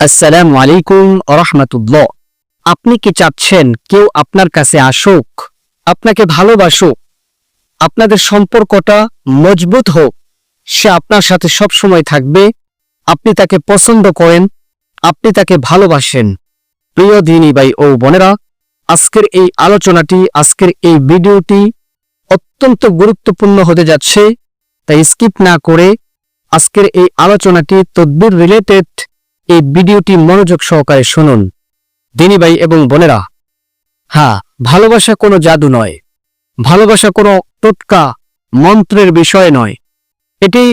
আসসালামু আলাইকুম রহমতুল্লাহ। আপনি কি চাচ্ছেন কেউ আপনার কাছে আসুক, আপনাকে ভালোবাসুক, আপনাদের সম্পর্কটা মজবুত হোক, সে আপনার সাথে সব সময় থাকবে, আপনি তাকে পছন্দ করেন, আপনি তাকে ভালোবাসেন। প্রিয় দিনী ভাই ও বোনেরা, আজকের এই আলোচনাটি, আজকের এই ভিডিওটি অত্যন্ত গুরুত্বপূর্ণ হতে যাচ্ছে, তাই স্কিপ না করে আজকের এই আলোচনাটি তদ্বির রিলেটেড এই ভিডিওটি মনোযোগ সহকারে শুনুন। দিনী ভাই এবং বোনেরা হ্যাঁ ভালোবাসা কোনো জাদু নয়। ভালোবাসা কোনো টোটকা মন্ত্রের বিষয় নয়। এটি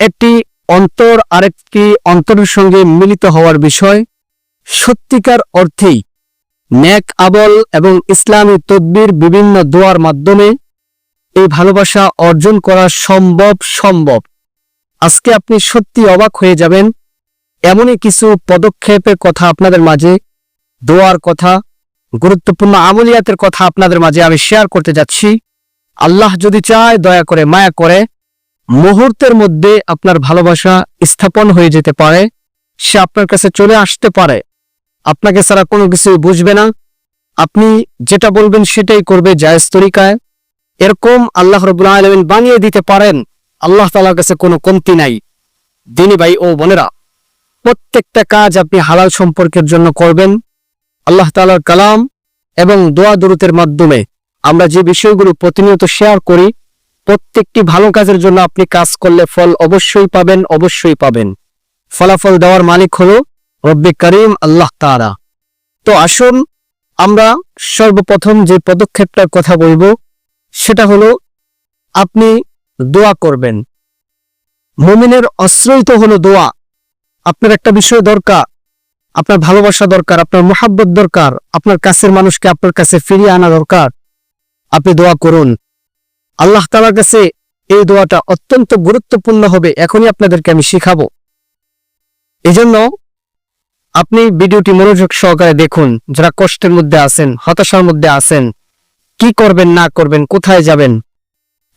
একটি অন্তর আরেকটি অন্তরের সঙ্গে মিলিত হওয়ার বিষয়। সত্যিকার অর্থেই ন্যাক আবল এবং ইসলামী তদ্বির বিভিন্ন দোয়ার মাধ্যমে এই ভালোবাসা অর্জন করা সম্ভব সম্ভব। আজকে আপনি সত্যি অবাক হয়ে যাবেন। এমনই কিছু পদক্ষেপের কথা আপনাদের মাঝে, দোয়ার কথা, গুরুত্বপূর্ণ আমলিয়াতের কথা আপনাদের মাঝে আমি শেয়ার করতে যাচ্ছি। আল্লাহ যদি চায়, দয়া করে মায়া করে, মুহূর্তের মধ্যে আপনার ভালোবাসা স্থাপন হয়ে যেতে পারে, সে আপনার কাছে চলে আসতে পারে। আপনাকে ছাড়া কোনো কিছু বুঝবে না। আপনি যেটা বলবেন সেটাই করবে জায়েজ তরিকায়। এরকম আল্লাহ রবুল্লাহ আলমিন বানিয়ে দিতে পারেন, আল্লাহ তালার কাছে কোনো কমতি নাই। দিনী ভাই ও বোনেরা প্রত্যেকটা কাজ আপনি হালাল সম্পর্কের জন্য করবেন। আল্লাহ তালার কালাম এবং দোয়া দরুতের মাধ্যমে আমরা যে বিষয়গুলো প্রতিনিয়ত শেয়ার করি, প্রত্যেকটি ভালো কাজের জন্য আপনি কাজ করলে ফল অবশ্যই পাবেন অবশ্যই পাবেন। ফলাফল দেওয়ার মালিক হল রব্বে করিম আল্লাহ তারা তো আসুন আমরা সর্বপ্রথম যে পদক্ষেপটার কথা বলব, সেটা হলো আপনি দোয়া করবেন। মুমিনের অস্ত্রই তো হলো দোয়া। আপনার একটা বিষয় দরকার, আপনার ভালোবাসা দরকার, আপনার মোহাব্বত দরকার, আপনার কাছের মানুষকে আপনার কাছে ফিরিয়ে আনা দরকার। আপনি দোয়া করুন। আল্লাহ তালার কাছে এই দোয়াটা অত্যন্ত গুরুত্বপূর্ণ হবে, এখনই আপনাদেরকে আমি শিখাবো। এজন্য আপনি ভিডিওটি মনোযোগ সহকারে দেখুন, যারা কষ্টের মধ্যে আছেন, হতাশার মধ্যে আছেন, কি করবেন, না করবেন, কোথায় যাবেন,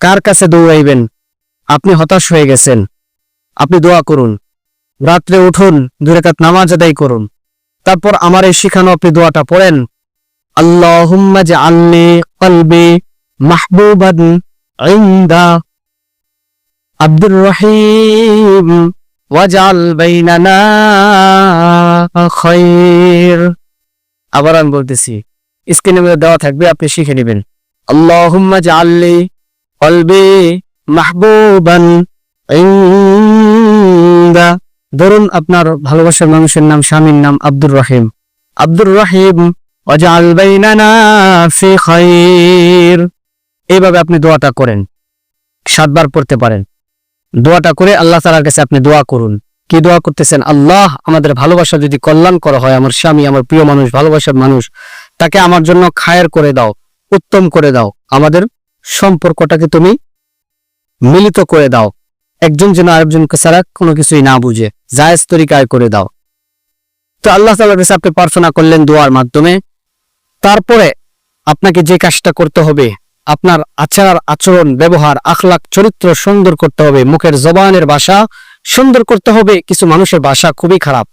কার কাছে দৌড়াইবেন, আপনি হতাশ হয়ে গেছেন। আপনি দোয়া করুন। রাত্রে উঠুন দুরেকাত নামাজ আদায় করুন। তারপর আমার এই শিখানো আপনি দোয়াটা পড়েন। জাআলনি কলবি আব্দুর রহিম ওয়াজআল বাইনানা আবার আমি বলতেছি স্ক্রিনের মধ্যে দেওয়া থাকবে, আপনি শিখে নেবেন। আল্লাহুম্মা জাআলনি কলবি মাহবুবান ইনদা ধরুন আপনার ভালোবাসার মানুষের নাম স্বামীর নাম আব্দুর রহিম। আব্দুর রহিম এইভাবে আপনি দোয়াটা করেন। সাতবার পড়তে পারেন। দোয়াটা করে আল্লাহ তাআলার কাছে আপনি দোয়া করুন। কি দোয়া করতেছেন? আল্লাহ, আমাদের ভালোবাসা যদি কল্যাণ করা হয়, আমার স্বামী, আমার প্রিয় মানুষ, ভালোবাসার মানুষ, তাকে আমার জন্য খায়ের করে দাও, উত্তম করে দাও। আমাদের সম্পর্কটাকে তুমি মিলিত করে দাও। একজন যেন আরেকজনকে ছাড়া কোনো কিছুই না বুঝে। জায়েজ তরিকায় করে দাও। তো আল্লাহ তাআলার কাছে আপনি প্রার্থনা করলেন দোয়ার মাধ্যমে। তারপরে আপনাকে যে কাজটা করতে হবে, আপনার আচার আচরণ, ব্যবহার আখলাক চরিত্র সুন্দর করতে হবে। মুখের জবানের ভাষা সুন্দর করতে হবে, কিছু মানুষের ভাষা খুবই খারাপ।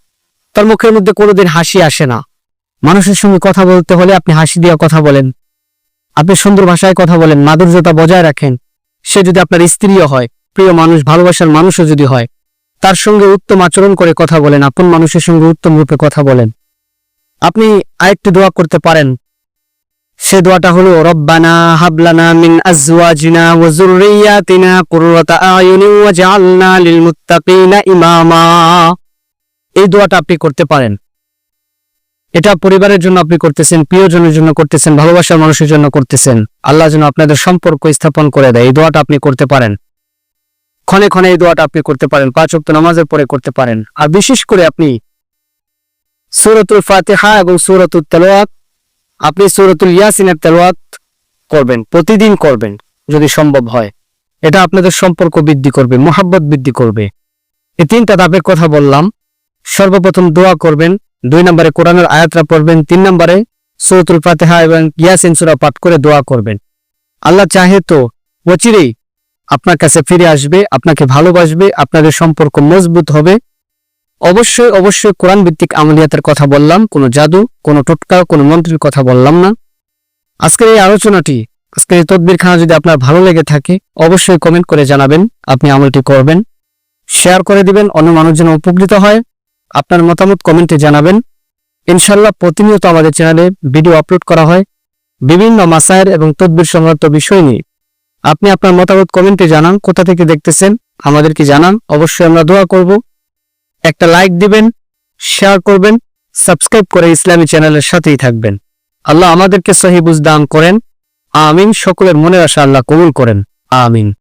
তার মুখের মধ্যে কোনোদিন হাসি আসে না। মানুষের সঙ্গে কথা বলতে হলে আপনি হাসি দিয়ে কথা বলেন। আপনি সুন্দর ভাষায় কথা বলেন, মাধুর্যতা বজায় রাখেন। সে যদি আপনার স্ত্রীও হয়, প্রিয় মানুষ, ভালোবাসার মানুষও যদি হয় তার সঙ্গে উত্তম আচরণ করে কথা বলেন, আপন মানুষের সঙ্গে উত্তম রূপে কথা বলেন। আপনি আরেকটি দোয়া করতে পারেন। সে দোয়াটা হলো, রব্বানা হাবলানা মিন আজওয়াজিনা ওয়া যুররিয়াতিনা কুররাতা আয়ুনি লিল মুত্তাকিনা ইমামা। এই দোয়াটা আপনি করতে পারেন। এটা পরিবারের জন্য আপনি করতেছেন, প্রিয়জনের জন্য করতেছেন, ভালোবাসার মানুষের জন্য করতেছেন। আল্লাহ যেন আপনাদের সম্পর্ক স্থাপন করে দেয়। এই দোয়াটা আপনি করতে পারেন। ক্ষণে ক্ষণে এই দোয়াটা আপনি করতে পারেন, পাঁচ ওয়াক্ত নামাজের পরে করতে পারেন। আর বিশেষ করে আপনি সূরাতুল ফাতিহা এবং সূরাতুল তেলাওয়াত, আপনি সূরাতুল ইয়াসিনের তেলাওয়াত করবেন, প্রতিদিন করবেন যদি সম্ভব হয়। এটা আপনাদের সম্পর্ক বৃদ্ধি করবে, মোহাব্বত বৃদ্ধি করবে। এই তিনটা ধাপের কথা বললাম। সর্বপ্রথম দোয়া করবেন, দুই নম্বরে কোরআনের আয়াতরা পড়বেন, তিন নম্বরে সৌতুল ফাতেহা এবং ইয়াসিন সুরা পাঠ করে দোয়া করবেন। আল্লাহ চাহে তো, অচিরেই আপনার কাছে ফিরে আসবে, আপনাকে ভালোবাসবে, আপনাদের সম্পর্ক মজবুত হবে। অবশ্যই অবশ্যই কোরআন ভিত্তিক আমলিয়াতের কথা বললাম, কোনো জাদু, কোনো টোটকা, কোনো মন্ত্রের কথা বললাম না। আজকের এই আলোচনাটি, আজকের এই তদবির খানা যদি আপনার ভালো লেগে থাকে, অবশ্যই কমেন্ট করে জানাবেন, আপনি আমলটি করবেন। শেয়ার করে দিবেন, অন্য মানুষ যেন উপকৃত হয়। আপনার মতামত কমেন্টে জানাবেন। ইনশাল্লাহ প্রতিনিয়ত আমাদের চ্যানেলে ভিডিও আপলোড করা হয়। বিভিন্ন মাসায়ের এবং তদবির সংক্রান্ত বিষয় নিয়ে আপনি আপনার মতামত কমেন্টে জানান, কোথা থেকে দেখতেছেন, আমাদেরকে জানান। অবশ্যই আমরা দোয়া করব। একটা লাইক দিবেন, শেয়ার করবেন, সাবস্ক্রাইব করে ইসলামী চ্যানেলের সাথেই থাকবেন। আল্লাহ আমাদেরকে সহিবুজ দান করেন। আমিন। সকলের মনের আশা আল্লাহ কবুল করেন। আমিন।